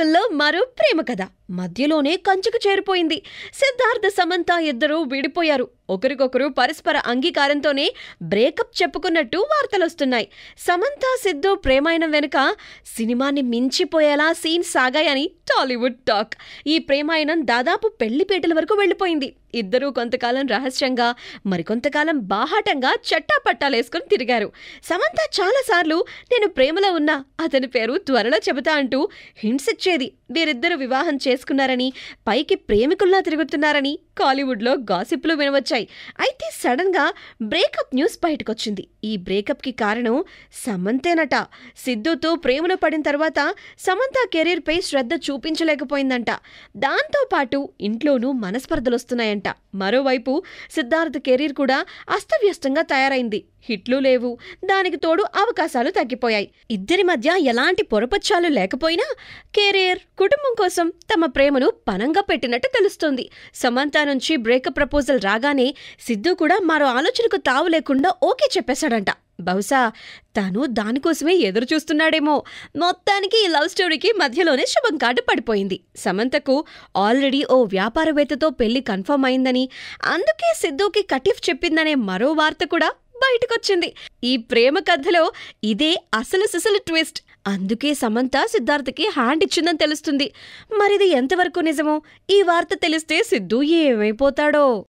లోకంలో మరో ప్రేమ కథ మధ్యలోనే కంచుకు చేరిపోయింది. సిద్ధార్థ సమంత ఇద్దరూ విడిపోయారు. ఒకరికొకరు పరస్పర అంగీకారంతోనే బ్రేకప్ చెప్పుకున్నట్టు వార్తలొస్తున్నాయి. సమంత సిద్ధు ప్రేమాయణం వెనుక సినిమాని మించిపోయేలా సీన్ సాగాయని టాలీవుడ్ టాక్. ఈ ప్రేమాయణం దాదాపు పెళ్ళిపేటల వరకు వెళ్ళిపోయింది. ఇద్దరూ కొంతకాలం రహస్యంగా మరికొంతకాలం బాహాటంగా చట్టాపట్టాలేసుకుని తిరిగారు. సమంత చాలాసార్లు నేను ప్రేమలో ఉన్నా అతని పేరు త్వరలో చెబుతా అంటూ హింట్స్ ఇచ్చేది. వీరిద్దరూ వివాహం చేసుకున్నారని పైకి ప్రేమికుల్లా తిరుగుతున్నారని కాలీవుడ్లో గాసిప్లు వినవచ్చాయి. అయితే సడన్గా బ్రేకప్ న్యూస్ బయటకొచ్చింది. ఈ బ్రేకప్కి కారణం సమంతేనట. సిద్ధుతో ప్రేమలో పడిన తర్వాత సమంత కెరీర్పై శ్రద్ధ చూపించలేకపోయిందంట. దాంతో పాటు ఇంట్లోనూ మనస్పర్ధలొస్తున్నాయంట. మరోవైపు సిద్ధార్థ్ కెరీర్ కూడా అస్తవ్యస్తంగా తయారైంది. హిట్లు లేవు. దానికి తోడు అవకాశాలు తగ్గిపోయాయి. ఇద్దరి మధ్య ఎలాంటి పొరపచ్చాలు లేకపోయినా కెరీర్ కుటుంబం కోసం తమ ప్రేమను పనంగా పెట్టినట్టు తెలుస్తోంది. సమంత నుంచి బ్రేకప్ ప్రపోజల్ రాగానే సిద్ధు కూడా మరో ఆలోచనకు తావు లేకుండా ఓకే చెప్పేశాడంట. బహుశా తను దానికోసమే ఎదురు చూస్తున్నాడేమో మొత్తానికి ఈ లవ్ స్టోరీకి మధ్యలోనే శుభం కార్డు పడిపోయింది. సమంతకు ఆల్రెడీ ఓ వ్యాపారవేత్తతో పెళ్ళి కన్ఫర్మ్ అయిందని అందుకే సిద్ధుకి కటిఫ్ చెప్పిందనే మరో వార్త కూడా బయటకొచ్చింది. ఈ ప్రేమ కథలో ఇదే అసలు సిసలు ట్విస్ట్. అందుకే సమంత సిద్ధార్థకి హ్యాండ్ ఇచ్చిందని తెలుస్తుంది. మరిది ఎంతవరకు నిజమో ఈ వార్త తెలిస్తే సిద్ధు ఏమైపోతాడో?